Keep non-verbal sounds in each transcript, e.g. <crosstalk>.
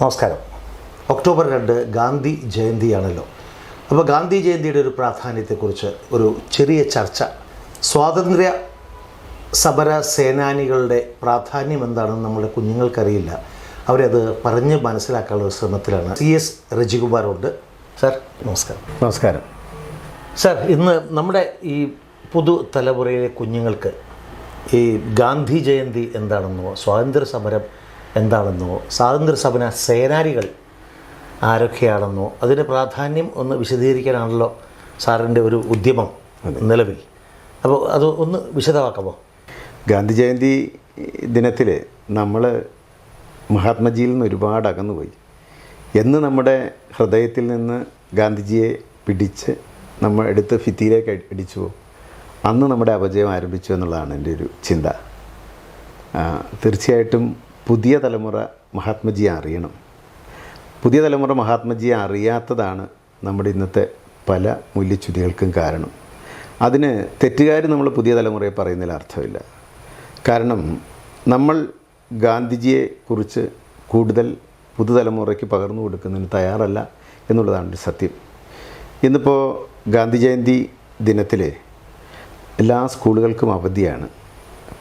നമസ്കാരം. ഒക്ടോബർ രണ്ട് ഗാന്ധി ജയന്തിയാണല്ലോ. അപ്പോൾ ഗാന്ധി ജയന്തിയുടെ ഒരു പ്രാധാന്യത്തെക്കുറിച്ച് ഒരു ചെറിയ ചർച്ച. സ്വാതന്ത്ര്യ സമര സേനാനികളുടെ പ്രാധാന്യം എന്താണെന്ന് നമ്മുടെ കുഞ്ഞുങ്ങൾക്കറിയില്ല. അവരത് പറഞ്ഞ് മനസ്സിലാക്കാനുള്ള ഒരു ശ്രമത്തിലാണ് സി എസ് രജികുമാറുണ്ട്. സർ നമസ്കാരം. നമസ്കാരം. സർ ഇന്ന് നമ്മുടെ ഈ പുതു തലമുറയിലെ കുഞ്ഞുങ്ങൾക്ക് ഈ ഗാന്ധി ജയന്തി എന്താണെന്നോ സ്വാതന്ത്ര്യ സമരം എന്താണെന്നോ? സ്വാതന്ത്ര്യ സമര സേനാനികൾ ആരൊക്കെയാണെന്നോ? അതിന്റെ പ്രാധാന്യം ഒന്ന് വിശദീകരിക്കാനാണല്ലോ സാറിന്റെ ഒരു ഉദ്യമം നിലവിൽ. അപ്പോൾ അത് ഒന്ന് വിശദമാക്കാമോ? ഗാന്ധി ജയന്തി ദിനത്തിൽ നമ്മൾ മഹാത്മജിയിൽ നിന്ന് ഒരുപാട് അകന്നുപോയി. എന്ന് നമ്മുടെ ഹൃദയത്തിൽ നിന്ന് ഗാന്ധിജിയെ പിടിച്ച് നമ്മൾ എടുത്ത് ഫിത്തിയിലേക്ക് അടിച്ചു. പോകും അന്ന് നമ്മുടെ അപജയം ആരംഭിച്ചു എന്നുള്ളതാണ് എന്റെ ഒരു ചിന്ത. തീർച്ചയായിട്ടും പുതിയ തലമുറ മഹാത്മജിയെ അറിയണം. പുതിയ തലമുറ മഹാത്മജിയെ അറിയാത്തതാണ് നമ്മുടെ ഇന്നത്തെ പല മൂല്യച്യുതികൾക്കും കാരണം. അതിന് തെറ്റുകാർ നമ്മൾ പുതിയ തലമുറയെ പറയുന്നതിൽ അർത്ഥമില്ല. കാരണം നമ്മൾ ഗാന്ധിജിയെ കുറിച്ച് കൂടുതൽ പുതുതലമുറയ്ക്ക് പകർന്നു കൊടുക്കുന്നതിന് തയ്യാറല്ല എന്നുള്ളതാണ് ഒരു സത്യം. ഇന്നിപ്പോൾ ഗാന്ധി ജയന്തി ദിനത്തിൽ എല്ലാ സ്കൂളുകൾക്കും അവധിയാണ്.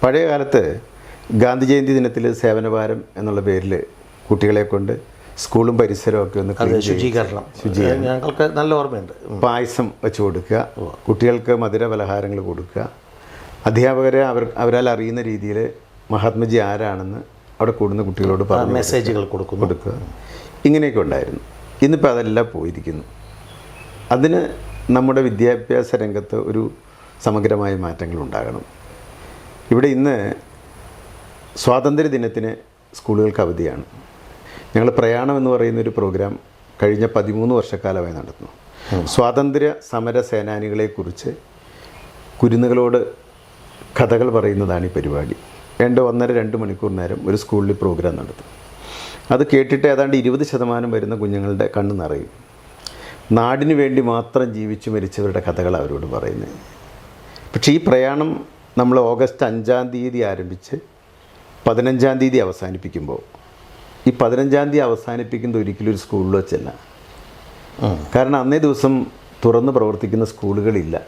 പഴയ കാലത്ത് ഗാന്ധി ജയന്തി ദിനത്തിൽ സേവനഭാരം എന്നുള്ള പേരിൽ കുട്ടികളെ കൊണ്ട് സ്കൂളും പരിസരവും ഒക്കെ ഒന്ന് ശുചീകരണം. ശുചീകരണം. ഞങ്ങൾക്ക് നല്ല ഓർമ്മയുണ്ട്. പായസം വെച്ച് കൊടുക്കുക. കുട്ടികൾക്ക് മധുര പലഹാരങ്ങൾ കൊടുക്കുക. അധ്യാപകരെ അവർ അവരാൽ അറിയുന്ന രീതിയിൽ മഹാത്മജി ആരാണെന്ന് അവിടെ കൂടുന്ന കുട്ടികളോട് പറഞ്ഞു മെസ്സേജുകൾ കൊടുക്കും കൊടുക്കുക. ഇങ്ങനെയൊക്കെ ഉണ്ടായിരുന്നു. ഇന്നിപ്പോൾ അതെല്ലാം പോയിരിക്കുന്നു. അതിന് നമ്മുടെ വിദ്യാഭ്യാസ രംഗത്ത് ഒരു സമഗ്രമായ മാറ്റങ്ങൾ ഉണ്ടാകണം. ഇവിടെ ഇന്ന് സ്വാതന്ത്ര്യ ദിനത്തിന് സ്കൂളുകൾക്ക് അവധിയാണ്. ഞങ്ങൾ പ്രയാണം എന്ന് പറയുന്ന ഒരു പ്രോഗ്രാം കഴിഞ്ഞ പതിമൂന്ന് വർഷക്കാലമായി നടത്തുന്നു. സ്വാതന്ത്ര്യ സമര സേനാനികളെക്കുറിച്ച് കുരുന്നുകളോട് കഥകൾ പറയുന്നതാണ് ഈ പരിപാടി. രണ്ട് ഒന്നര രണ്ട് മണിക്കൂർ നേരം ഒരു സ്കൂളിൽ പ്രോഗ്രാം നടത്തും. അത് കേട്ടിട്ട് ഏതാണ്ട് ഇരുപത് ശതമാനം വരുന്ന കുഞ്ഞുങ്ങളുടെ കണ്ണ് നിറയും. നാടിനു വേണ്ടി മാത്രം ജീവിച്ചു മരിച്ചവരുടെ കഥകൾ അവരോട് പറയുന്നത്. പക്ഷേ ഈ പ്രയാണം നമ്മൾ ഓഗസ്റ്റ് അഞ്ചാം തീയതി ആരംഭിച്ച് പതിനഞ്ചാം തീയതി അവസാനിപ്പിക്കുമ്പോൾ ഈ പതിനഞ്ചാം തീയതി അവസാനിപ്പിക്കുന്നത് ഒരിക്കലും ഒരു സ്കൂളിൽ വെച്ചല്ല. കാരണം അന്നേ ദിവസം തുറന്ന് പ്രവർത്തിക്കുന്ന സ്കൂളുകളില്ല.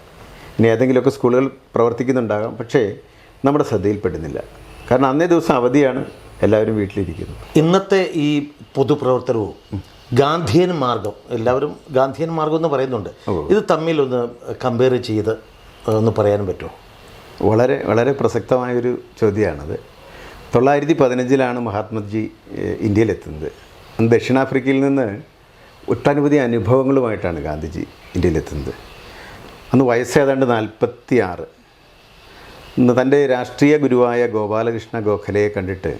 ഇനി ഏതെങ്കിലുമൊക്കെ സ്കൂളുകൾ പ്രവർത്തിക്കുന്നുണ്ടാകാം. പക്ഷേ നമ്മുടെ ശ്രദ്ധയിൽപ്പെടുന്നില്ല. കാരണം അന്നേ ദിവസം അവധിയാണ് എല്ലാവരും വീട്ടിലിരിക്കുന്നു ഇന്നത്തെ ഈ പൊതുപ്രവർത്തനവും ഗാന്ധിയൻ മാർഗം എല്ലാവരും ഗാന്ധിയൻ മാർഗം എന്ന് പറയുന്നുണ്ട്. ഇത് തമ്മിലൊന്ന് കമ്പയർ ചെയ്ത് ഒന്ന് പറയാൻ പറ്റുമോ? വളരെ വളരെ പ്രസക്തമായൊരു ചോദ്യമാണത്. തൊള്ളായിരത്തി പതിനഞ്ചിലാണ് മഹാത്മജി ഇന്ത്യയിലെത്തുന്നത്. അന്ന് ദക്ഷിണാഫ്രിക്കയിൽ നിന്ന് ഒട്ടനവധി അനുഭവങ്ങളുമായിട്ടാണ് ഗാന്ധിജി ഇന്ത്യയിലെത്തുന്നത്. അന്ന് വയസ്സ് ഏതാണ്ട് നാൽപ്പത്തി ആറ് ഇന്ന് തന്റെ രാഷ്ട്രീയ ഗുരുവായ ഗോപാലകൃഷ്ണ ഗോഖലയെ കണ്ടിട്ട്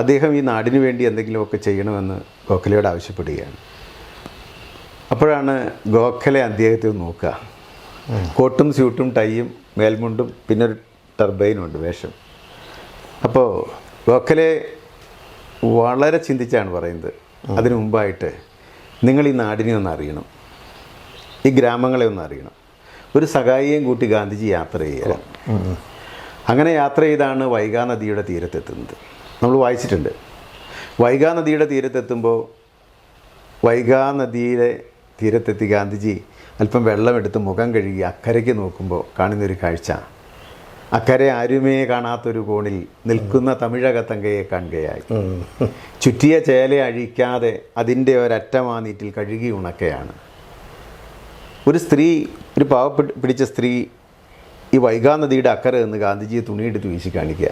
അദ്ദേഹം ഈ നാടിനു വേണ്ടി എന്തെങ്കിലുമൊക്കെ ചെയ്യണമെന്ന് ഗോഖലയോട് ആവശ്യപ്പെടുകയാണ്. അപ്പോഴാണ് ഗോഖലെ അദ്ദേഹത്തെ നോക്കുക. കോട്ടും സ്യൂട്ടും ടൈയും മേൽമുണ്ടും പിന്നെ ഒരു ടർബൈനും ഉണ്ട് വേഷം. അപ്പോൾ ഗോഖലെ വളരെ ചിന്തിച്ചാണ് പറയുന്നത്. അതിനു മുമ്പായിട്ട് നിങ്ങൾ ഈ നാടിനെ ഒന്ന് അറിയണം. ഈ ഗ്രാമങ്ങളെ ഒന്ന് അറിയണം. ഒരു സഹായിയെയും കൂട്ടി ഗാന്ധിജി യാത്ര ചെയ്യുക അങ്ങനെ യാത്ര ചെയ്താണ് വൈഗാ നദിയുടെ തീരത്തെത്തുന്നത്. നമ്മൾ വായിച്ചിട്ടുണ്ട്. വൈഗാ നദിയുടെ തീരത്തെത്തുമ്പോൾ വൈഗാ നദിയിലെ തീരത്തെത്തി ഗാന്ധിജി അല്പം വെള്ളമെടുത്ത് മുഖം കഴുകി അക്കരയ്ക്ക് നോക്കുമ്പോൾ കാണുന്നൊരു കാഴ്ച. അക്കരെ ആരുമേ കാണാത്തൊരു കോണിൽ നിൽക്കുന്ന തമിഴകത്തങ്കയെ കാണുകയായി. ചുറ്റിയ ചേല അഴിക്കാതെ അതിന്റെ ഒരറ്റമാനീറ്റിൽ കഴുകി ഉണക്കയാണ്. ഒരു സ്ത്രീ ഒരു പാവ പിടിച്ച സ്ത്രീ ഈ വൈഗാ നദിയുടെ അക്കരെ നിന്ന് ഗാന്ധിജിയെ തുണിയെടുത്ത് വീശി കാണിക്കുക.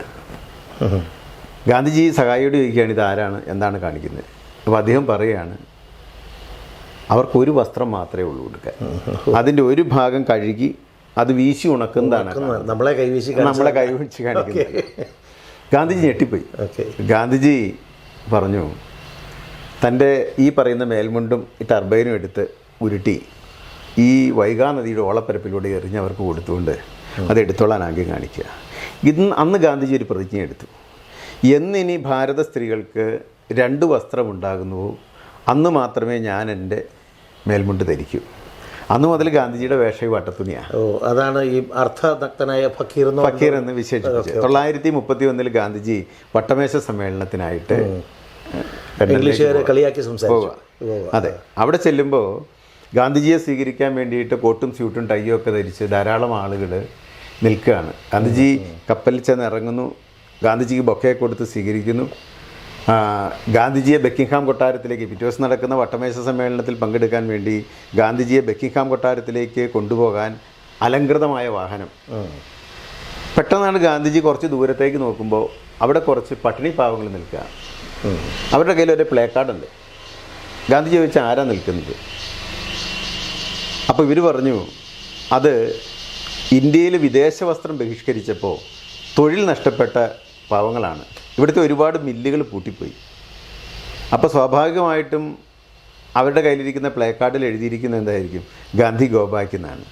ഗാന്ധിജി സഹായിയോട് ചോദിക്കുകയാണ് ഇത് ആരാണ് എന്താണ് കാണിക്കുന്നത്? അപ്പോൾ അദ്ദേഹം പറയുകയാണ് അവർക്ക് ഒരു വസ്ത്രം മാത്രമേ ഉള്ളൂ കൊടുക്കാൻ അതിന്റെ ഒരു ഭാഗം കഴുകി അത് വീശി ഉണക്കുന്നതാണ് നമ്മളെ കൈവീശി നമ്മളെ കൈവീശി കാണിക്കുന്നത്. ഗാന്ധിജി ഞെട്ടിപ്പോയി. ഗാന്ധിജി പറഞ്ഞു തന്റെ ഈ പറയുന്ന മേൽമുണ്ടും ഈ ടർബൈനും എടുത്ത് ഉരുട്ടി ഈ വൈകാ നദിയുടെ ഓളപ്പരപ്പിലൂടെ എറിഞ്ഞ് അവർക്ക് കൊടുത്തുകൊണ്ട് അത് എടുത്തോളാൻ ആംഗ്യം കാണിക്കുക. ഇന്ന് അന്ന് ഗാന്ധിജി ഒരു പ്രതിജ്ഞ എടുത്തു. എന്നിനി ഭാരത സ്ത്രീകൾക്ക് രണ്ട് വസ്ത്രമുണ്ടാകുന്നുവോ അന്ന് മാത്രമേ ഞാൻ എന്റെ മേൽമുണ്ട് ധരിക്കൂ. അന്ന് മുതൽ ഗാന്ധിജിയുടെ വേഷം വട്ടത്തുണിയാണ് ഓ അതാണ് ഈ അർത്ഥദക്തനായ ഫക്കീർ എന്ന് ഫക്കീർ എന്ന് വിശേഷിപ്പിച്ചത്. തൊള്ളായിരത്തി മുപ്പത്തി ഒന്നിൽ ഗാന്ധിജി വട്ടമേശ സമ്മേളനത്തിനായിട്ട് ഇംഗ്ലീഷുകാരെ കളിയാക്കി സംസാരിച്ചു. അതെ. അവിടെ ചെല്ലുമ്പോൾ ഗാന്ധിജിയെ സ്വീകരിക്കാൻ വേണ്ടിയിട്ട് കോട്ടും സ്യൂട്ടും ടൈയും ഒക്കെ ധരിച്ച് ധാരാളം ആളുകൾ നിൽക്കുകയാണ്. ഗാന്ധിജി കപ്പലിൽ ചെന്ന് ഇറങ്ങുന്നു. ഗാന്ധിജിക്ക് ബൊക്കെ കൊടുത്ത് സ്വീകരിക്കുന്നു. ഗാന്ധിജിയെ ബക്കിംഗ്ഹാം കൊട്ടാരത്തിലേക്ക് പിറ്റേ ദിവസം നടക്കുന്ന വട്ടമേശ സമ്മേളനത്തിൽ പങ്കെടുക്കാൻ വേണ്ടി ഗാന്ധിജിയെ ബക്കിംഗ്ഹാം കൊട്ടാരത്തിലേക്ക് കൊണ്ടുപോകാൻ അലങ്കൃതമായ വാഹനം. പെട്ടെന്നാണ് ഗാന്ധിജി കുറച്ച് ദൂരത്തേക്ക് നോക്കുമ്പോൾ അവിടെ കുറച്ച് പട്ടിണി പാവങ്ങൾ നിൽക്കുക. അവരുടെ കയ്യിൽ ഒരു പ്ലേ കാർഡുണ്ട് ഗാന്ധിജി വെച്ച് ആരാ നിൽക്കുന്നത്? അപ്പോൾ ഇവർ പറഞ്ഞു അത് ഇന്ത്യയിൽ വിദേശ വസ്ത്രം ബഹിഷ്കരിച്ചപ്പോൾ തൊഴിൽ നഷ്ടപ്പെട്ട പാവങ്ങളാണ്. ഇവിടുത്തെ ഒരുപാട് മില്ലുകൾ പൂട്ടിപ്പോയി. അപ്പോൾ സ്വാഭാവികമായിട്ടും അവരുടെ കയ്യിലിരിക്കുന്ന പ്ലേ കാർഡിൽ എഴുതിയിരിക്കുന്നത് എന്തായിരിക്കും? ഗാന്ധി ഗോബാക്ക് എന്നാണ്.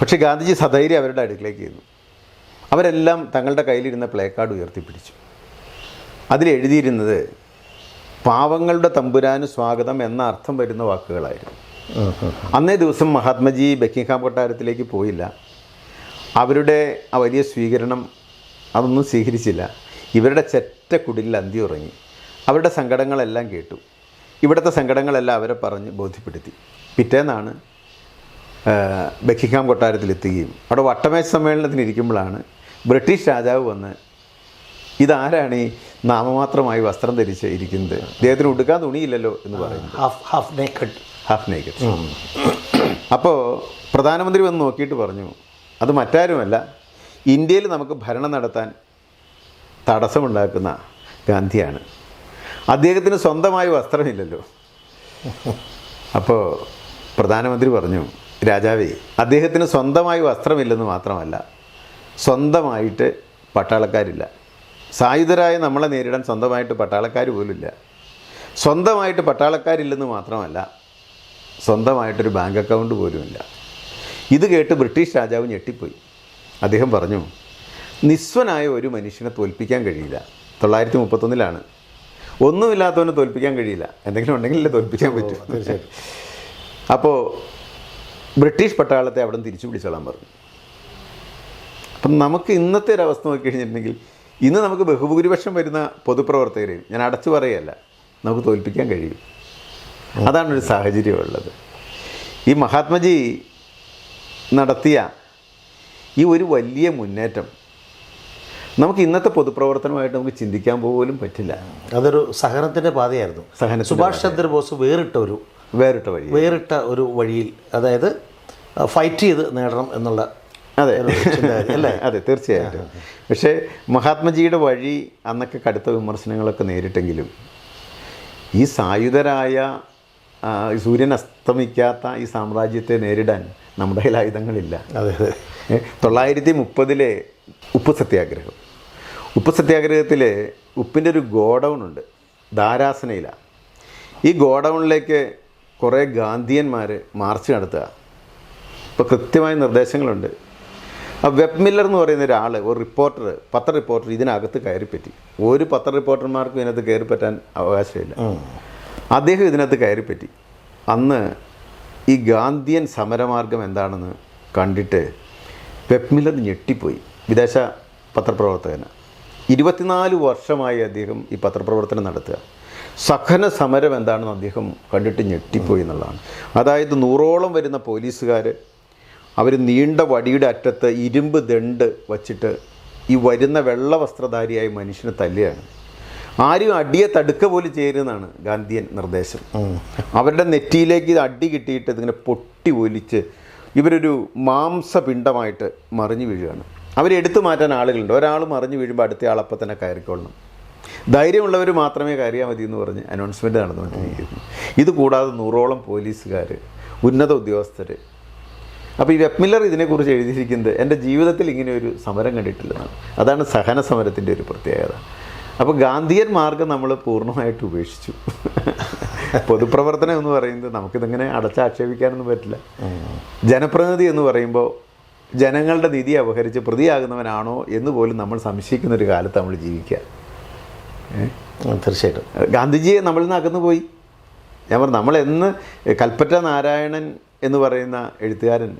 പക്ഷേ ഗാന്ധിജി സധൈര്യം അവരുടെ അടുക്കളേക്ക് ചെയ്തു അവരെല്ലാം തങ്ങളുടെ കയ്യിലിരുന്ന പ്ലേ കാർഡ് ഉയർത്തിപ്പിടിച്ചു അതിലെഴുതിയിരുന്നത് പാവങ്ങളുടെ തമ്പുരാന് സ്വാഗതം എന്ന അർത്ഥം വരുന്ന വാക്കുകളായിരുന്നു. അന്നേ ദിവസം മഹാത്മജി ബക്കിംഗ്ഹാം കൊട്ടാരത്തിലേക്ക് പോയില്ല. അവരുടെ ആ വലിയ സ്വീകരണം അതൊന്നും സ്വീകരിച്ചില്ല. ഇവരുടെ ചെറ്റ കുടിലിൽ അന്തി ഉറങ്ങി. അവരുടെ സങ്കടങ്ങളെല്ലാം കേട്ടു. ഇവിടുത്തെ സങ്കടങ്ങളെല്ലാം അവരെ പറഞ്ഞ് ബോധ്യപ്പെടുത്തി. പിറ്റേന്നാണ് ബക്കിംഗ്ഹാം കൊട്ടാരത്തിലെത്തുകയും അവിടെ വട്ടമേശ സമ്മേളനത്തിന് ഇരിക്കുമ്പോഴാണ് ബ്രിട്ടീഷ് രാജാവ് വന്ന് ഇതാരാണ് ഈ നാമമാത്രമായി വസ്ത്രം ധരിച്ച് ഇരിക്കുന്നത്? അദ്ദേഹത്തിന് ഉടുക്കാൻ തുണിയില്ലല്ലോ എന്ന് പറയുന്നത്. Half half naked half naked അപ്പോൾ പ്രധാനമന്ത്രി വന്ന് നോക്കിയിട്ട് പറഞ്ഞു അത് മറ്റാരുമല്ല. ഇന്ത്യയിൽ നമുക്ക് ഭരണം നടത്താൻ തടസ്സമുണ്ടാക്കുന്ന ഗാന്ധിയാണ്. അദ്ദേഹത്തിന് സ്വന്തമായി വസ്ത്രമില്ലല്ലോ. അപ്പോൾ പ്രധാനമന്ത്രി പറഞ്ഞു രാജാവേ അദ്ദേഹത്തിന് സ്വന്തമായി വസ്ത്രമില്ലെന്ന് മാത്രമല്ല സ്വന്തമായിട്ട് പട്ടാളക്കാരില്ല. സായുധരായ നമ്മളെ നേരിടാൻ സ്വന്തമായിട്ട് പട്ടാളക്കാർ പോലുമില്ല. സ്വന്തമായിട്ട് പട്ടാളക്കാരില്ലെന്ന് മാത്രമല്ല സ്വന്തമായിട്ടൊരു ബാങ്ക് അക്കൗണ്ട് പോലുമില്ല. ഇത് കേട്ട് ബ്രിട്ടീഷ് രാജാവ് ഞെട്ടിപ്പോയി. അദ്ദേഹം പറഞ്ഞു നിസ്വനായ ഒരു മനുഷ്യനെ തോൽപ്പിക്കാൻ കഴിയില്ല. തൊള്ളായിരത്തി മുപ്പത്തൊന്നിലാണ് ഒന്നുമില്ലാത്തവനെ തോൽപ്പിക്കാൻ കഴിയില്ല. എന്തെങ്കിലും ഉണ്ടെങ്കിലല്ലേ തോൽപ്പിക്കാൻ പറ്റും. അപ്പോൾ ബ്രിട്ടീഷ് പട്ടാളത്തെ അവിടെ തിരിച്ചു പിടിച്ചോളാൻ പറഞ്ഞു. അപ്പം നമുക്ക് ഇന്നത്തെ ഒരു നോക്കി നോക്കിക്കഴിഞ്ഞിട്ടുണ്ടെങ്കിൽ ഇന്ന് നമുക്ക് ബഹുഭൂരിപക്ഷം വരുന്ന പൊതുപ്രവർത്തകരെയും ഞാൻ അടച്ചു പറയുകയല്ല നമുക്ക് തോൽപ്പിക്കാൻ കഴിയും. അതാണ് ഒരു സാഹചര്യമുള്ളത്. ഈ മഹാത്മജി നടത്തിയ ഈ ഒരു വലിയ മുന്നേറ്റം നമുക്ക് ഇന്നത്തെ പൊതുപ്രവർത്തനമായിട്ട് നമുക്ക് ചിന്തിക്കാൻ പോലും പറ്റില്ല. അതൊരു സഹനത്തിന്റെ പാതയായിരുന്നു. സഹന സുഭാഷ് ചന്ദ്രബോസ് വേറിട്ട ഒരു വേറിട്ട വഴി വേറിട്ട ഒരു വഴിയിൽ അതായത് ഫൈറ്റ് ചെയ്ത് നേടണം എന്നുള്ള അതെ. അല്ലേ? <laughs> അതെ തീർച്ചയായിട്ടും. പക്ഷേ മഹാത്മജിയുടെ വഴി അന്നൊക്കെ കടുത്ത വിമർശനങ്ങളൊക്കെ നേരിട്ടെങ്കിലും ഈ സായുധരായ സൂര്യൻ അസ്തമിക്കാത്ത ഈ സാമ്രാജ്യത്തെ നേരിടാൻ നമ്മുടെ കയ്യിൽ ആയുധങ്ങളില്ല. അതെ തൊള്ളായിരത്തി മുപ്പതിലെ ഉപ്പ് സത്യാഗ്രഹം. ഉപ്പ് സത്യാഗ്രഹത്തിൽ ഉപ്പിന്റെ ഒരു ഗോഡൗൺ ഉണ്ട് ധാരാസനയിലാണ് ഈ ഗോഡൗണിലേക്ക് കുറേ ഗാന്ധിയന്മാർ മാർച്ച് നടത്തുക. ഇപ്പോൾ കൃത്യമായ നിർദ്ദേശങ്ങളുണ്ട്. ആ വെബ് മില്ലർ എന്ന് പറയുന്ന ഒരാൾ ഒരു റിപ്പോർട്ടർ പത്ര റിപ്പോർട്ടർ ഇതിനകത്ത് കയറിപ്പറ്റി. ഒരു പത്ര റിപ്പോർട്ടർമാർക്കും ഇതിനകത്ത് കയറിപ്പറ്റാൻ അവകാശമില്ല. അദ്ദേഹം ഇതിനകത്ത് കയറിപ്പറ്റി. അന്ന് ഈ ഗാന്ധിയൻ സമരമാർഗം എന്താണെന്ന് കണ്ടിട്ട് വെബ് മില്ലർ ഞെട്ടിപ്പോയി. വിദേശ പത്രപ്രവർത്തകന്. ഇരുപത്തിനാല് വർഷമായി അദ്ദേഹം ഈ പത്രപ്രവർത്തനം നടത്തുക. സഹന സമരം എന്താണെന്ന് അദ്ദേഹം കണ്ടിട്ട് ഞെട്ടിപ്പോയി എന്നുള്ളതാണ്. അതായത് നൂറോളം വരുന്ന പോലീസുകാർ അവർ നീണ്ട വടിയുടെ അറ്റത്ത് ഇരുമ്പ് ദണ്ട് വച്ചിട്ട് ഈ വരുന്ന വെള്ള വസ്ത്രധാരിയായ മനുഷ്യനെ തല്ലുകയാണ്. ആരും അടിയെ തടുക്ക പോലും ചേരുന്നതാണ് ഗാന്ധിയൻ നിർദ്ദേശം. അവരുടെ നെറ്റിയിലേക്ക് ഇത് അടി കിട്ടിയിട്ട് ഇതിങ്ങനെ പൊട്ടി ഒലിച്ച് ഇവരൊരു മാംസപിണ്ഡമായിട്ട് മറിഞ്ഞു വീഴുകയാണ്. അവരെടുത്തു മാറ്റാൻ ആളുകളുണ്ട്. ഒരാൾ മറിഞ്ഞു വീഴുമ്പോൾ അടുത്ത ആളപ്പം തന്നെ കയറിക്കൊള്ളണം ധൈര്യമുള്ളവർ മാത്രമേ കയറിയാൽ മതി എന്ന് പറഞ്ഞ് അനൗൺസ്മെന്റ് നടന്നുകൊണ്ടിരിക്കുന്നു. ഇതുകൂടാതെ നൂറോളം പോലീസുകാർ ഉന്നത ഉദ്യോഗസ്ഥർ അപ്പോൾ ഈ വെപ്മില്ലർ ഇതിനെക്കുറിച്ച് എഴുതിയിരിക്കുന്നത് എന്റെ ജീവിതത്തിൽ ഇങ്ങനെ ഒരു സമരം കണ്ടിട്ടില്ലെന്നാണ്. അതാണ് സഹന സമരത്തിന്റെ ഒരു പ്രത്യേകത. അപ്പോൾ ഗാന്ധിയൻ മാർഗം നമ്മൾ പൂർണമായിട്ട് ഉപേക്ഷിച്ചു. പൊതുപ്രവർത്തനം എന്ന് പറയുന്നത് നമുക്കിതിങ്ങനെ അടച്ചാക്ഷേപിക്കാനൊന്നും പറ്റില്ല. ജനപ്രതിനിധി എന്ന് പറയുമ്പോൾ ജനങ്ങളുടെ നിധി അപഹരിച്ച് പ്രതിയാകുന്നവനാണോ എന്ന് പോലും നമ്മൾ സംശയിക്കുന്ന ഒരു കാലത്ത് നമ്മൾ ജീവിക്കുക. തീർച്ചയായിട്ടും. ഗാന്ധിജിയെ നമ്മളിൽ നിന്ന് അകന്നു പോയി. ഞാൻ പറഞ്ഞു നമ്മളെന്ന് കൽപ്പറ്റ നാരായണൻ എന്ന് പറയുന്ന എഴുത്തുകാരൻ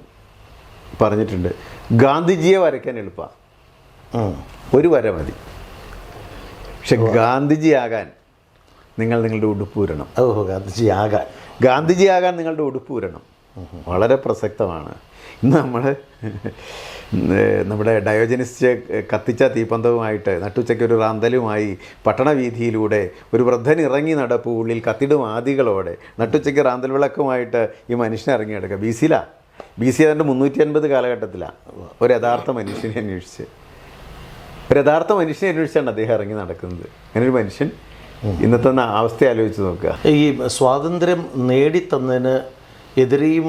പറഞ്ഞിട്ടുണ്ട് ഗാന്ധിജിയെ വരയ്ക്കാൻ എളുപ്പമാണ് ഒരു വര മതി. പക്ഷെ ഗാന്ധിജിയാകാൻ നിങ്ങൾ നിങ്ങളുടെ ഉടുപ്പ് ഊരണം. ഓഹോ ഗാന്ധിജി ആകാൻ ഗാന്ധിജിയാകാൻ നിങ്ങളുടെ ഉടുപ്പ് ഊരണം. വളരെ പ്രസക്തമാണ്. ഇന്ന് നമ്മൾ നമ്മുടെ ഡയോജനിസ്റ്റ് കത്തിച്ച തീപ്പന്തവുമായിട്ട് നട്ടുച്ചയ്ക്ക് ഒരു റാന്തലുമായി പട്ടണവീതിയിലൂടെ ഒരു വൃദ്ധൻ ഇറങ്ങി നടപ്പ് ഉള്ളിൽ കത്തിടും ആദികളോടെ നട്ടുച്ചയ്ക്ക് റാന്തൽ വിളക്കുമായിട്ട് ഈ മനുഷ്യനെ ഇറങ്ങി നടക്കുക ബി സിയിലാണ് ബി സി ഏതാണ്ട് മുന്നൂറ്റി അൻപത് കാലഘട്ടത്തിലാണ് ഒരു യഥാർത്ഥ മനുഷ്യനെ അന്വേഷിച്ച്. ഒരു യഥാർത്ഥ മനുഷ്യനെ അന്വേഷിച്ചാണ് അദ്ദേഹം ഇറങ്ങി നടക്കുന്നത്. അങ്ങനൊരു മനുഷ്യൻ ഇന്നത്തെ അവസ്ഥ ആലോചിച്ച് നോക്കുക. ഈ സ്വാതന്ത്ര്യം നേടിത്തന്നതിന് എതിരെയും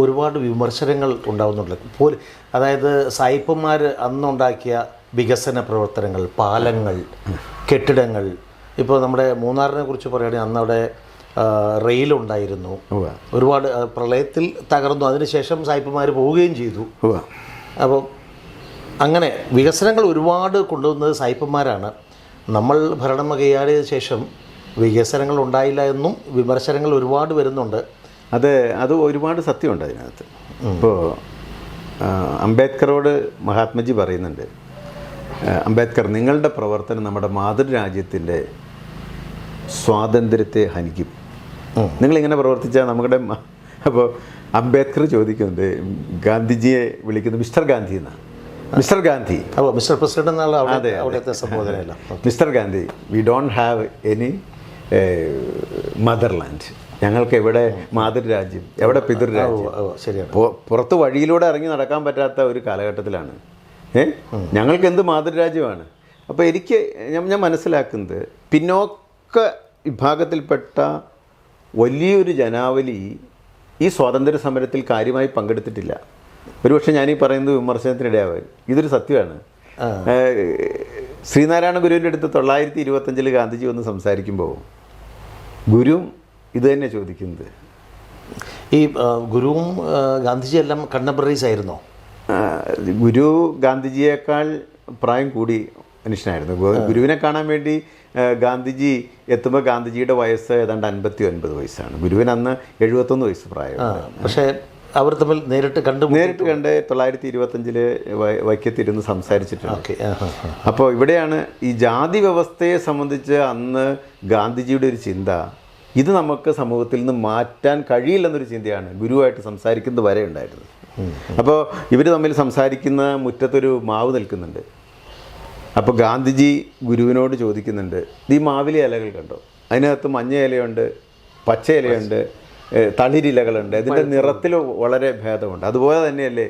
ഒരുപാട് വിമർശനങ്ങൾ ഉണ്ടാകുന്നുണ്ട് പോലും അതായത് സായിപ്പന്മാർ അന്നുണ്ടാക്കിയ വികസന പ്രവർത്തനങ്ങൾ പാലങ്ങൾ കെട്ടിടങ്ങൾ. ഇപ്പോൾ നമ്മുടെ മൂന്നാറിനെ കുറിച്ച് പറയുകയാണെങ്കിൽ അന്നവിടെ റെയിലുണ്ടായിരുന്നു. ഒരുപാട് പ്രളയത്തിൽ തകർന്നു. അതിനുശേഷം സായിപ്പന്മാർ പോവുകയും ചെയ്തു. അപ്പോൾ അങ്ങനെ വികസനങ്ങൾ ഒരുപാട് കൊണ്ടുവന്നത് സായിപ്പന്മാരാണ്. നമ്മൾ ഭരണം കൈയാളിയ ശേഷം വികസനങ്ങൾ ഉണ്ടായില്ല എന്നും വിമർശനങ്ങൾ ഒരുപാട് വരുന്നുണ്ട്. അത് അത് ഒരുപാട് സത്യമുണ്ട് അതിനകത്ത്. ഇപ്പോൾ അംബേദ്കറോട് മഹാത്മജി പറയുന്നുണ്ട്. അംബേദ്കർ നിങ്ങളുടെ പ്രവർത്തനം നമ്മുടെ മാതൃരാജ്യത്തിന്റെ സ്വാതന്ത്ര്യത്തെ ഹനിക്കും. നിങ്ങളിങ്ങനെ പ്രവർത്തിച്ചാൽ നമ്മുടെ അപ്പോൾ അംബേദ്കർ ചോദിക്കുന്നുണ്ട് ഗാന്ധിജിയെ വിളിക്കുന്നത് മിസ്റ്റർ ഗാന്ധി എന്നാണ് മിസ്റ്റർ ഗാന്ധി. അപ്പോൾ മിസ്റ്റർ പ്രസിഡന്റ് എന്നുള്ള അതെ. അവിടുത്തെ സംബോധനയല്ല. Mister Gandhi we don't have any motherland. ഞങ്ങൾക്ക് എവിടെ മാതൃരാജ്യം എവിടെ പിതൃരാജ്യം? ശരിയാണ്. പുറത്ത് വഴിയിലൂടെ ഇറങ്ങി നടക്കാൻ പറ്റാത്ത ഒരു കാലഘട്ടത്തിലാണ്. ഏ? ഞങ്ങൾക്ക് എന്ത് മാതൃരാജ്യമാണ്? അപ്പോൾ എനിക്ക് ഞാൻ മനസ്സിലാക്കുന്നത് പിന്നോക്ക വിഭാഗത്തിൽപ്പെട്ട വലിയൊരു ജനാവലി ഈ സ്വാതന്ത്ര്യ സമരത്തിൽ കാര്യമായി പങ്കെടുത്തിട്ടില്ല. ഒരുപക്ഷെ ഞാനീ പറയുന്നത് വിമർശനത്തിനിടയാവാൻ. ഇതൊരു സത്യമാണ്. ശ്രീനാരായണ ഗുരുവിന്റെ അടുത്ത് തൊള്ളായിരത്തി ഇരുപത്തഞ്ചിൽ ഗാന്ധിജി വന്ന് സംസാരിക്കുമ്പോൾ ഗുരുവും ഇത് തന്നെ ചോദിക്കുന്നത്. ഈ ഗുരുവും ആ, ഗാന്ധിജിയെല്ലാം കണ്ടംപററീസ് ആയിരുന്നോ? ഗുരു ഗാന്ധിജിയേക്കാൾ പ്രായം കൂടി മനുഷ്യനായിരുന്നു. ഗുരുവിനെ കാണാൻ വേണ്ടി ഗാന്ധിജി എത്തുമ്പോൾ ഗാന്ധിജിയുടെ വയസ്സ് ഏതാണ്ട് അൻപത്തി ഒൻപത് വയസ്സാണ്. ഗുരുവിന് അന്ന് എഴുപത്തൊന്ന് വയസ്സ് പ്രായം പക്ഷേ അവർ തമ്മിൽ നേരിട്ട് കണ്ട് നേരിട്ട് കണ്ട് തൊള്ളായിരത്തി ഇരുപത്തഞ്ചിൽ വൈക്കത്തിരുന്ന് സംസാരിച്ചിട്ടുണ്ട്. ഓക്കെ. അപ്പോൾ ഇവിടെയാണ് ഈ ജാതി വ്യവസ്ഥയെ സംബന്ധിച്ച് അന്ന് ഗാന്ധിജിയുടെ ഒരു ചിന്ത. ഇത് നമുക്ക് സമൂഹത്തിൽ നിന്ന് മാറ്റാൻ കഴിയില്ലെന്നൊരു ചിന്തയാണ് ഗുരുവായിട്ട് സംസാരിക്കുന്നത് വരെ ഉണ്ടായിരുന്നത്. അപ്പോൾ ഇവർ തമ്മിൽ സംസാരിക്കുന്ന മുറ്റത്തൊരു മാവ് നിൽക്കുന്നുണ്ട്. അപ്പോൾ ഗാന്ധിജി ഗുരുവിനോട് ചോദിക്കുന്നുണ്ട് ഈ മാവിലെ ഇലകൾ കണ്ടോ? അതിനകത്ത് മഞ്ഞ ഇലയുണ്ട് പച്ച ഇലയുണ്ട് തളിരിലകളുണ്ട്. ഇതിന്റെ നിറത്തിൽ വളരെ ഭേദമുണ്ട്. അതുപോലെ തന്നെയല്ലേ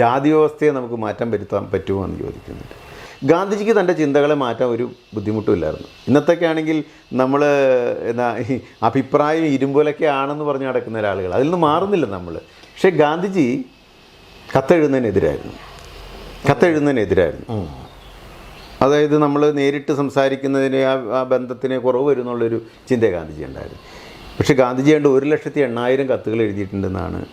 ജാതി വ്യവസ്ഥയെ നമുക്ക് മാറ്റം വരുത്താൻ പറ്റുമോ എന്ന് ചോദിക്കുന്നുണ്ട്. ഗാന്ധിജിക്ക് തന്റെ ചിന്തകളെ മാറ്റാൻ ഒരു ബുദ്ധിമുട്ടുമില്ലായിരുന്നു. ഇന്നത്തൊക്കെ ആണെങ്കിൽ നമ്മൾ എന്താ ഈ അഭിപ്രായം ഇരുമ്പോലൊക്കെ ആണെന്ന് പറഞ്ഞ് നടക്കുന്ന ഒരാളുകൾ. അതിൽ നിന്ന് മാറുന്നില്ല നമ്മൾ പക്ഷേ ഗാന്ധിജി കത്തെഴുതുന്നതിനെതിരായിരുന്നു. കത്തെഴുതുന്നതിനെതിരായിരുന്നു. അതായത് നമ്മൾ നേരിട്ട് സംസാരിക്കുന്നതിന് ആ ആ ബന്ധത്തിന് കുറവ് വരുന്നുള്ളൊരു ചിന്ത ഗാന്ധിജി ഉണ്ടായിരുന്നു. പക്ഷേ ഗാന്ധിജി കണ്ട് ഒരു ലക്ഷത്തി എണ്ണായിരം കത്തുകൾ എഴുതിയിട്ടുണ്ടെന്നാണ്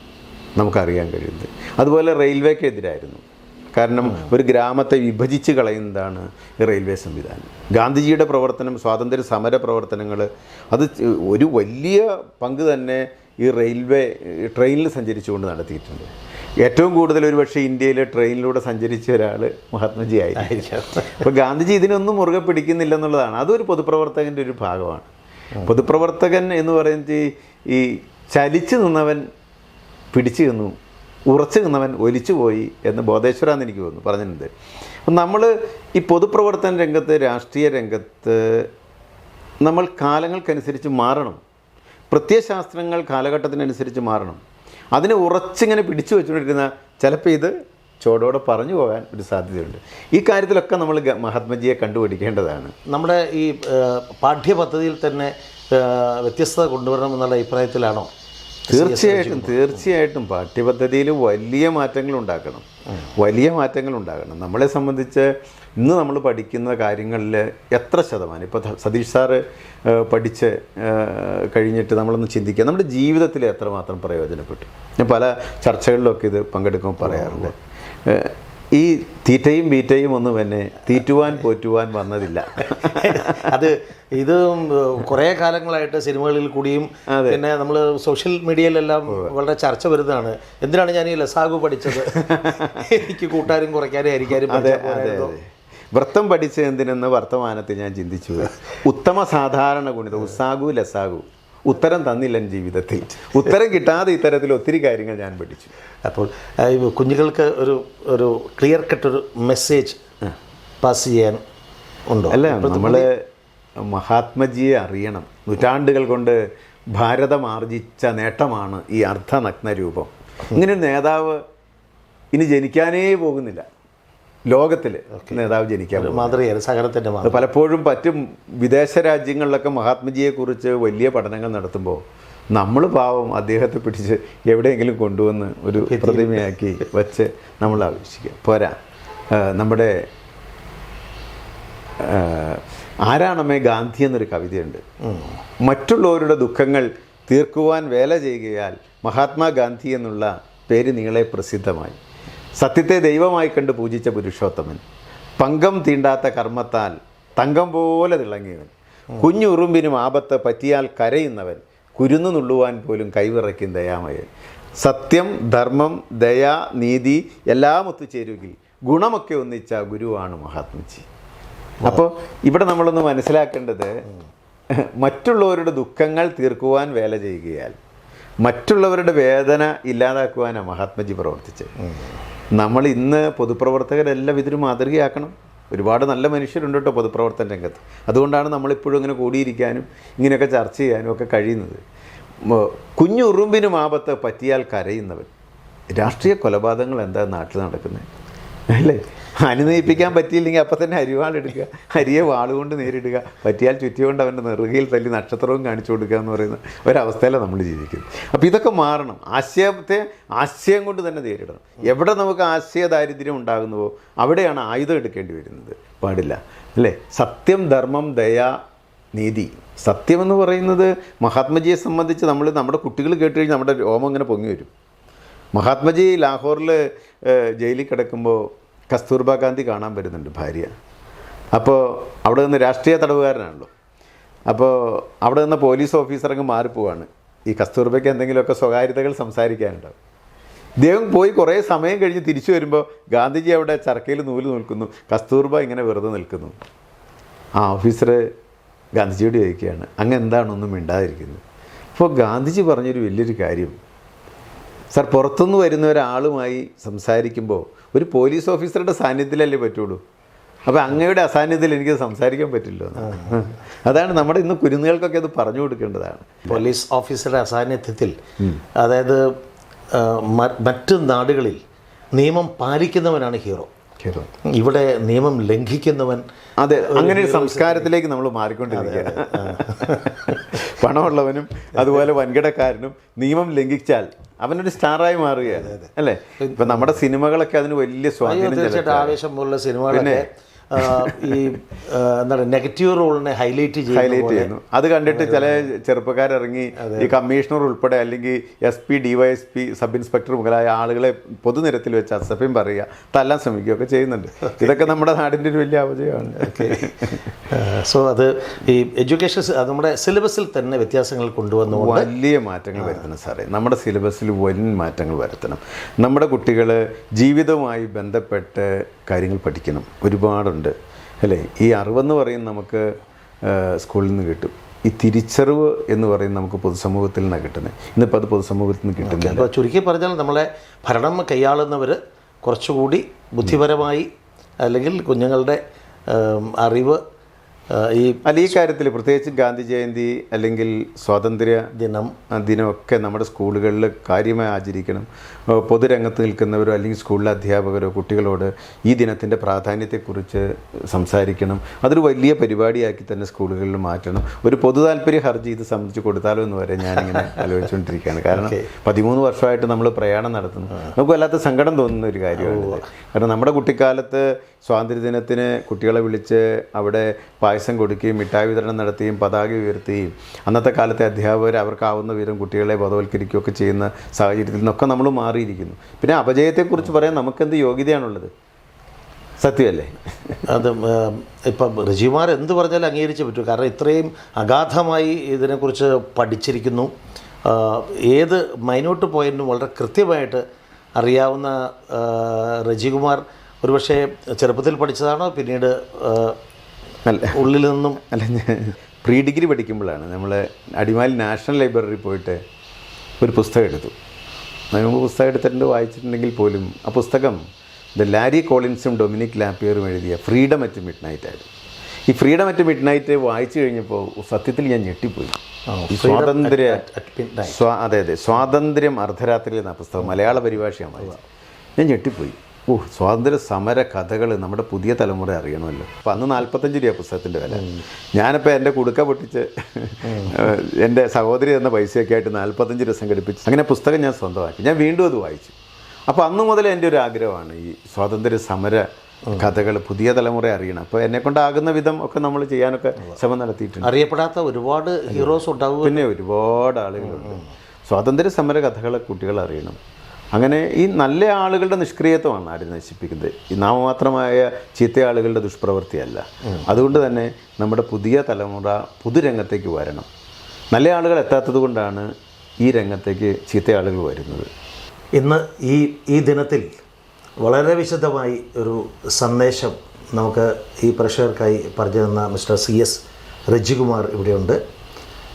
നമുക്കറിയാൻ കഴിയുന്നത്. അതുപോലെ റെയിൽവേക്കെതിരായിരുന്നു. കാരണം ഒരു ഗ്രാമത്തെ വിഭജിച്ച് കളയുന്നതാണ് ഈ റെയിൽവേ സംവിധാനം. ഗാന്ധിജിയുടെ പ്രവർത്തനം സ്വാതന്ത്ര്യ സമര പ്രവർത്തനങ്ങൾ അത് ഒരു വലിയ പങ്ക് തന്നെ ഈ റെയിൽവേ ട്രെയിനിൽ സഞ്ചരിച്ചുകൊണ്ട് നടത്തിയിട്ടുണ്ട്. ഏറ്റവും കൂടുതൽ ഒരു പക്ഷേ ഇന്ത്യയിൽ ട്രെയിനിലൂടെ സഞ്ചരിച്ച ഒരാൾ മഹാത്മജി ആയിരിക്കും. അപ്പോൾ ഗാന്ധിജി ഇതിനൊന്നും മുറുകെ പിടിക്കുന്നില്ല എന്നുള്ളതാണ് അതൊരു പൊതുപ്രവർത്തകന്റെ ഒരു ഭാഗമാണ്. പൊതുപ്രവർത്തകൻ എന്ന് പറയുന്നത് ഈ- ഈ ചലിച്ചു നിന്നവൻ പിടിച്ചു നിന്നു. ഉറച്ചു നിന്നവൻ ഒലിച്ചു പോയി എന്ന് ബോധേശ്വരാന്ന് എനിക്ക് തോന്നുന്നു പറഞ്ഞിട്ടുണ്ട്. അപ്പം നമ്മൾ ഈ പൊതുപ്രവർത്തന രംഗത്ത് രാഷ്ട്രീയ രംഗത്ത് നമ്മൾ കാലങ്ങൾക്കനുസരിച്ച് മാറണം. പ്രത്യയശാസ്ത്രങ്ങൾ കാലഘട്ടത്തിനനുസരിച്ച് മാറണം. അതിനെ ഉറച്ചിങ്ങനെ പിടിച്ചു വെച്ചുകൊണ്ടിരുന്ന ചിലപ്പോൾ ഇത് ചോടോടെ പറഞ്ഞു പോകാൻ ഒരു സാധ്യതയുണ്ട്. ഈ കാര്യത്തിലൊക്കെ നമ്മൾ മഹാത്മജിയെ കണ്ടുപിടിക്കേണ്ടതാണ്. നമ്മുടെ ഈ പാഠ്യപദ്ധതിയിൽ തന്നെ വ്യത്യസ്തത കൊണ്ടുവരണം എന്നുള്ള അഭിപ്രായത്തിലാണോ? തീർച്ചയായിട്ടും തീർച്ചയായിട്ടും. പാഠ്യപദ്ധതിയിൽ വലിയ മാറ്റങ്ങൾ ഉണ്ടാക്കണം വലിയ മാറ്റങ്ങൾ ഉണ്ടാകണം. നമ്മളെ സംബന്ധിച്ച് ഇന്ന് നമ്മൾ പഠിക്കുന്ന കാര്യങ്ങളിൽ എത്ര ശതമാനം? ഇപ്പോൾ സതീഷ് സാറ് പഠിച്ച് കഴിഞ്ഞിട്ട് നമ്മളൊന്ന് ചിന്തിക്കുക. നമ്മുടെ ജീവിതത്തിൽ എത്രമാത്രം പ്രയോജനപ്പെട്ടു? ഞാൻ പല ചർച്ചകളിലൊക്കെ ഇത് പങ്കെടുക്കുമ്പോൾ പറയാറുണ്ട്. ഈ തീറ്റയും ബീറ്റയും ഒന്നും എന്നെ തീറ്റുവാൻ പോറ്റുവാൻ വന്നതില്ല. അത് ഇത് കുറേ കാലങ്ങളായിട്ട് സിനിമകളിൽ കൂടിയും പിന്നെ നമ്മൾ സോഷ്യൽ മീഡിയയിലെല്ലാം വളരെ ചർച്ച വരുന്നതാണ്. എന്തിനാണ് ഞാൻ ഈ ലസാഗു പഠിച്ചത്? എനിക്ക് കൂട്ടാരും കുറയ്ക്കാനും ആയിരിക്കാനും അതെ അതെ വൃത്തം പഠിച്ചത് എന്തിനെന്ന് വർത്തമാനത്തിൽ ഞാൻ ചിന്തിച്ചു. ഉത്തമ സാധാരണ ഗുണിത ഉസാഗു ലസാഗു. ഉത്തരം തന്നില്ല എന്റെ ജീവിതത്തിൽ. ഉത്തരം കിട്ടാതെ ഇത്തരത്തിൽ ഒത്തിരി കാര്യങ്ങൾ ഞാൻ പഠിച്ചു. അപ്പോൾ കുഞ്ഞുങ്ങൾക്ക് ഒരു ഒരു ക്ലിയർ കട്ട് ഒരു മെസ്സേജ് പാസ് ചെയ്യാൻ ഉണ്ടോ? അല്ല നമ്മൾ മഹാത്മജിയെ അറിയണം. നൂറ്റാണ്ടുകൾ കൊണ്ട് ഭാരതം ആർജിച്ച നേട്ടമാണ് ഈ അർദ്ധനഗ്ന രൂപം ഇങ്ങനെ നേതാവ് ഇനി ജനിക്കാനേ പോകുന്നില്ല. ലോകത്തിൽ നേതാവ് ജനിക്കാൻ മാതൃകയാണ് സഹനത്തിന്റെ മാതൃക പലപ്പോഴും പറ്റും വിദേശ രാജ്യങ്ങളിലൊക്കെ മഹാത്മജിയെക്കുറിച്ച് വലിയ പഠനങ്ങൾ നടത്തുമ്പോൾ നമ്മൾ പാവം അദ്ദേഹത്തെ പിടിച്ച് എവിടെയെങ്കിലും കൊണ്ടുവന്ന് ഒരു പ്രതിമയാക്കി വെച്ച് നമ്മൾ ആവശ്യിക്കുക പോരാ. നമ്മുടെ ആരാണമേ ആരാണമ്മേ ഗാന്ധി എന്നൊരു കവിതയുണ്ട്. മറ്റുള്ളവരുടെ ദുഃഖങ്ങൾ തീർക്കുവാൻ വേല ചെയ്യുകയാൽ മഹാത്മാഗാന്ധി എന്നുള്ള പേര് നിങ്ങളെ പ്രസിദ്ധമായി. സത്യത്തെ ദൈവമായി കണ്ട് പൂജിച്ച പുരുഷോത്തമൻ പങ്കം തീണ്ടാത്ത കർമ്മത്താൽ തങ്കം പോലെ തിളങ്ങിയവൻ കുഞ്ഞുറുമ്പിനും ആപത്ത് പറ്റിയാൽ കരയുന്നവൻ കുരുന്നു നുള്ളുവാൻ പോലും കൈവിറയ്ക്കും ദയാമയൻ. സത്യം ധർമ്മം ദയ നീതി എല്ലാം ഒത്തുചേരുകിൽ ഗുണമൊക്കെ ഒന്നിച്ച ഗുരുവാണ് മഹാത്മജി. അപ്പോൾ ഇവിടെ നമ്മളൊന്ന് മനസ്സിലാക്കേണ്ടത് മറ്റുള്ളവരുടെ ദുഃഖങ്ങൾ തീർക്കുവാൻ വേല ചെയ്യുകയാൽ മറ്റുള്ളവരുടെ വേദന ഇല്ലാതാക്കുവാനാണ് മഹാത്മജി പ്രവർത്തിച്ചത്. നമ്മൾ ഇന്ന് പൊതുപ്രവർത്തകരെല്ലാം ഇതിന് മാതൃകയാക്കണം. ഒരുപാട് നല്ല മനുഷ്യരുണ്ട് കേട്ടോ പൊതുപ്രവർത്തന രംഗത്ത്. അതുകൊണ്ടാണ് നമ്മളിപ്പോഴും ഇങ്ങനെ കൂടിയിരിക്കാനും ഇങ്ങനെയൊക്കെ ചർച്ച ചെയ്യാനും ഒക്കെ കഴിയുന്നത്. മ- കുഞ്ഞു ഉറുമ്പിനും ആപത്ത് പറ്റിയാൽ കരയുന്നവൻ. രാഷ്ട്രീയ കൊലപാതകങ്ങൾ എന്താ നാട്ടിൽ നടക്കുന്നത്? അല്ലേ? അനുനയിപ്പിക്കാൻ പറ്റിയില്ലെങ്കിൽ അപ്പം തന്നെ അരിവാളെടുക്കുക അരിയെ വാളുകൊണ്ട് നേരിടുക. പറ്റിയാൽ ചുറ്റിക്കൊണ്ട് അവന്റെ നെറുകയിൽ തല്ലി നക്ഷത്രവും കാണിച്ചു കൊടുക്കുക എന്ന് പറയുന്ന ഒരവസ്ഥയിലാണ് നമ്മൾ ജീവിക്കുന്നത്. അപ്പോൾ ഇതൊക്കെ മാറണം. ആശയത്തെ ആശയം കൊണ്ട് തന്നെ നേരിടണം. എവിടെ നമുക്ക് ആശയ ദാരിദ്ര്യം ഉണ്ടാകുന്നുവോ അവിടെയാണ് ആയുധം എടുക്കേണ്ടി വരുന്നത്. പാടില്ല. അല്ലേ? സത്യം ധർമ്മം ദയ നീതി. സത്യമെന്ന് പറയുന്നത് മഹാത്മജിയെ സംബന്ധിച്ച് നമ്മൾ നമ്മുടെ കുട്ടികൾ കേട്ട് കഴിഞ്ഞാൽ നമ്മുടെ രോമം ഇങ്ങനെ പൊങ്ങി വരും. മഹാത്മജി ലാഹോറിൽ ജയിലിൽ കിടക്കുമ്പോൾ കസ്തൂർബ ഗാന്ധി കാണാൻ വരുന്നുണ്ട് ഭാര്യ. അപ്പോൾ അവിടെ നിന്ന് രാഷ്ട്രീയ തടവുകാരനാണല്ലോ. അപ്പോൾ അവിടെ നിന്ന് പോലീസ് ഓഫീസർ അങ്ങ് മാറിപ്പോവാണ്. ഈ കസ്തൂർബയ്ക്ക് എന്തെങ്കിലുമൊക്കെ സ്വകാര്യതകൾ സംസാരിക്കാനുണ്ടാവും. ഇദ്ദേഹം പോയി കുറേ സമയം കഴിഞ്ഞ് തിരിച്ചു വരുമ്പോൾ ഗാന്ധിജി അവിടെ ചർക്കയിൽ നൂൽ നിൽക്കുന്നു. കസ്തൂർബ ഇങ്ങനെ വെറുതെ നിൽക്കുന്നു. ആ ഓഫീസർ ഗാന്ധിജിയോട് ചോദിക്കുകയാണ് അങ്ങ് എന്താണൊന്നും മിണ്ടാതിരിക്കുന്നത്? അപ്പോൾ ഗാന്ധിജി പറഞ്ഞൊരു വലിയൊരു കാര്യം സാർ പുറത്തുനിന്ന് വരുന്ന ഒരാളുമായി സംസാരിക്കുമ്പോൾ ഒരു പോലീസ് ഓഫീസറുടെ സാന്നിധ്യത്തിലല്ലേ പറ്റുള്ളൂ? അപ്പോൾ അങ്ങയുടെ അസാന്നിധ്യത്തിൽ എനിക്ക് സംസാരിക്കാൻ പറ്റില്ല അതാണ് നമ്മുടെ ഇന്ന് കുരുന്നുകൾക്കൊക്കെ അത് പറഞ്ഞു കൊടുക്കേണ്ടതാണ്. പോലീസ് ഓഫീസറുടെ അസാന്നിധ്യത്തിൽ അതായത് മറ്റു നാടുകളിൽ നിയമം പാലിക്കുന്നവനാണ് ഹീറോ. ഹീറോ. ഇവിടെ നിയമം ലംഘിക്കുന്നവൻ അതെ അങ്ങനെ ഒരു സംസ്കാരത്തിലേക്ക് നമ്മൾ മാറിക്കൊണ്ടിരിക്കുകയാണ്. പണമുള്ളവനും അതുപോലെ വൻകിടക്കാരനും നിയമം ലംഘിച്ചാൽ അവനൊരു സ്റ്റാറായി മാറുകയാണ്. അല്ലേ? ഇപ്പൊ നമ്മുടെ സിനിമകളൊക്കെ അതിന് വലിയ സ്വാധീനം തീർച്ചയായിട്ടും. ആവേശം പോലുള്ള സിനിമകളൊക്കെ ഈ എന്താണ് നെഗറ്റീവ് റോളിനെ ഹൈലൈറ്റ് ഹൈലൈറ്റ് ചെയ്യുന്നു. അത് കണ്ടിട്ട് ചില ചെറുപ്പക്കാരിറങ്ങി ഈ കമ്മീഷണർ ഉൾപ്പെടെ അല്ലെങ്കിൽ S P D Y S P sub inspector മുതലായ ആളുകളെ പൊതുനിരത്തിൽ വെച്ച് അസഭ്യം പറയുക തല്ലാൻ ശ്രമിക്കുകയൊക്കെ ചെയ്യുന്നുണ്ട്. ഇതൊക്കെ നമ്മുടെ നാടിന്റെ ഒരു വലിയ അപജയമാണ് സോ അത് ഈ എഡ്യൂക്കേഷൻ നമ്മുടെ സിലബസിൽ തന്നെ വ്യത്യാസങ്ങൾ കൊണ്ടുവന്നു വലിയ മാറ്റങ്ങൾ വരുത്തണം സാറേ. നമ്മുടെ സിലബസിൽ വലിയ മാറ്റങ്ങൾ വരുത്തണം. നമ്മുടെ കുട്ടികൾ ജീവിതവുമായി ബന്ധപ്പെട്ട് കാര്യങ്ങൾ പഠിക്കണം. ഒരുപാടുണ്ട്. അല്ലേ? ഈ അറിവെന്ന് പറയും നമുക്ക് സ്കൂളിൽ നിന്ന് കിട്ടും. ഈ തിരിച്ചറിവ് എന്ന് പറയും നമുക്ക് പൊതുസമൂഹത്തിൽ നിന്നാണ് കിട്ടുന്നത്. ഇന്നിപ്പോൾ അത് പൊതുസമൂഹത്തിൽ നിന്ന് കിട്ടുന്നില്ല. അപ്പോൾ ചുരുക്കി പറഞ്ഞാൽ നമ്മളെ ഭരണം കൈയാളുന്നവർ കുറച്ചുകൂടി ബുദ്ധിപരമായി അല്ലെങ്കിൽ കുഞ്ഞുങ്ങളുടെ അറിവ് ഈ അല്ല ഈ കാര്യത്തിൽ പ്രത്യേകിച്ച് ഗാന്ധി ജയന്തി അല്ലെങ്കിൽ സ്വാതന്ത്ര്യ ദിനം ദിനമൊക്കെ നമ്മുടെ സ്കൂളുകളിൽ കാര്യമായി ആചരിക്കണം. പൊതുരംഗത്ത് നിൽക്കുന്നവരോ അല്ലെങ്കിൽ സ്കൂളിലെ അധ്യാപകരോ കുട്ടികളോട് ഈ ദിനത്തിന്റെ പ്രാധാന്യത്തെക്കുറിച്ച് സംസാരിക്കണം. അതൊരു വലിയ പരിപാടിയാക്കി തന്നെ സ്കൂളുകളിൽ മാറ്റണം. ഒരു പൊതു താല്പര്യ ഹർജി ഇത് സംബന്ധിച്ച് കൊടുത്താലോ എന്ന് വരെ ഞാനിങ്ങനെ <laughs> ആലോചിച്ചുകൊണ്ടിരിക്കുകയാണ്. കാരണം പതിമൂന്ന് വർഷമായിട്ട് നമ്മൾ പ്രയാണം നടത്തുന്നു. നമുക്ക് വല്ലാത്ത സങ്കടം തോന്നുന്ന ഒരു കാര്യമാണ്. കാരണം നമ്മുടെ കുട്ടിക്കാലത്ത് സ്വാതന്ത്ര്യദിനത്തിന് കുട്ടികളെ വിളിച്ച് അവിടെ പായസം കൊടുക്കുകയും മിഠായി വിതരണം നടത്തുകയും പതാക ഉയർത്തുകയും അന്നത്തെ കാലത്തെ അധ്യാപകർ അവർക്കാവുന്ന വിധം കുട്ടികളെ ബോധവൽക്കരിക്കുകയൊക്കെ ചെയ്യുന്ന സാഹചര്യത്തിൽ നിന്നൊക്കെ നമ്മൾ മാറിയിരിക്കുന്നു. പിന്നെ അപജയത്തെക്കുറിച്ച് പറയാൻ നമുക്കെന്ത് യോഗ്യതയാണുള്ളത്? സത്യമല്ലേ? അത് ഇപ്പം ഋഷിമാർ എന്ത് പറഞ്ഞാലും അംഗീകരിച്ചേ പറ്റൂ. കാരണം ഇത്രയും അഗാധമായി ഇതിനെക്കുറിച്ച് പഠിച്ചിരിക്കുന്നു. ഏത് മൈനോട്ട് പോയിന്റും വളരെ കൃത്യമായിട്ട് അറിയാവുന്ന രജികുമാർ ഒരുപക്ഷെ ചെറുപ്പത്തിൽ പഠിച്ചതാണോ? പിന്നീട് ഉള്ളിൽ നിന്നും അല്ല പ്രീ ഡിഗ്രി പഠിക്കുമ്പോഴാണ് നമ്മൾ അടിമാലി നാഷണൽ ലൈബ്രറി പോയിട്ട് ഒരു പുസ്തകം എടുത്തു. അതിന് മുമ്പ് പുസ്തകം എടുത്തിട്ടുണ്ട് വായിച്ചിട്ടുണ്ടെങ്കിൽ പോലും ആ പുസ്തകം ദ ലാരി കോളിൻസും ഡൊമിനിക് ലാപ്പിയറും എഴുതിയ ഫ്രീഡം അറ്റ് മിഡ് നൈറ്റ് ആയിരുന്നു. ഈ ഫ്രീഡം അറ്റ് മിഡ് നൈറ്റ് വായിച്ചു കഴിഞ്ഞപ്പോൾ സത്യത്തിൽ ഞാൻ ഞെട്ടിപ്പോയി. സ്വാതന്ത്ര്യ സ്വാ അതെ അതെ സ്വാതന്ത്ര്യം അർദ്ധരാത്രി എന്ന പുസ്തകം മലയാള പരിഭാഷയാണ് ഞാൻ ഞെട്ടിപ്പോയി. ഓ സ്വാതന്ത്ര്യ സമര കഥകൾ നമ്മുടെ പുതിയ തലമുറ അറിയണമല്ലോ. അപ്പം അന്ന് നാൽപ്പത്തഞ്ച് രൂപ പുസ്തകത്തിന്റെ വില. ഞാനിപ്പോൾ എന്റെ കുടുക്ക പൊട്ടിച്ച് എന്റെ സഹോദരി തന്ന പൈസയൊക്കെ ആയിട്ട് നാൽപ്പത്തഞ്ച് രൂപ സംഘടിപ്പിച്ച് അങ്ങനെ പുസ്തകം ഞാൻ സ്വന്തമാക്കി. ഞാൻ വീണ്ടും അത് വായിച്ചു. അപ്പോൾ അന്ന് മുതൽ എന്റെ ഒരു ആഗ്രഹമാണ് ഈ സ്വാതന്ത്ര്യ സമര കഥകൾ പുതിയ തലമുറ അറിയണം. അപ്പോൾ എന്നെ കൊണ്ടാകുന്ന വിധം ഒക്കെ നമ്മൾ ചെയ്യാനൊക്കെ ശ്രമം നടത്തിയിട്ടുണ്ട്. അറിയപ്പെടാത്ത ഒരുപാട് ഹീറോസ് ഉണ്ടാകും പിന്നെ ഒരുപാട് ആളുകളുണ്ട്. സ്വാതന്ത്ര്യ സമര കഥകളെ കുട്ടികൾ അറിയണം. അങ്ങനെ ഈ നല്ല ആളുകളുടെ നിഷ്ക്രിയത്വമാണ് ആര് നശിപ്പിക്കുന്നത്. ഈ നാമമാത്രമായ ചീത്ത ആളുകളുടെ ദുഷ്പ്രവൃത്തിയല്ല അതുകൊണ്ട് തന്നെ നമ്മുടെ പുതിയ തലമുറ പുതുരംഗത്തേക്ക് വരണം. നല്ല ആളുകൾ എത്താത്തത് കൊണ്ടാണ് ഈ രംഗത്തേക്ക് ചീത്ത ആളുകൾ വരുന്നത്. ഇന്ന് ഈ ഈ ദിനത്തിൽ വളരെ വിശദമായി ഒരു സന്ദേശം നമുക്ക് ഈ പ്രേക്ഷകർക്കായി പറഞ്ഞു തന്ന മിസ്റ്റർ സി എസ് റജികുമാർ ഇവിടെയുണ്ട്.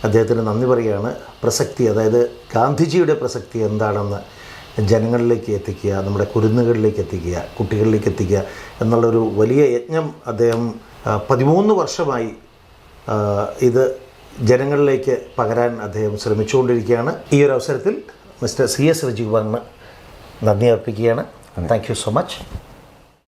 അദ്ദേഹത്തിന് നന്ദി പറയുകയാണ്. പ്രസക്തി അതായത് ഗാന്ധിജിയുടെ പ്രസക്തി എന്താണെന്ന് ജനങ്ങളിലേക്ക് എത്തിക്കുക നമ്മുടെ കുരുന്നുകളിലേക്ക് എത്തിക്കുക കുട്ടികളിലേക്ക് എത്തിക്കുക എന്നുള്ളൊരു വലിയ യജ്ഞം അദ്ദേഹം പതിമൂന്ന് വർഷമായി ഇത് ജനങ്ങളിലേക്ക് പകരാൻ അദ്ദേഹം ശ്രമിച്ചുകൊണ്ടിരിക്കുകയാണ്. ഈ ഒരു അവസരത്തിൽ മിസ്റ്റർ സി എസ് രജികുമാറിന് നന്ദി അർപ്പിക്കുകയാണ്. Thank you so much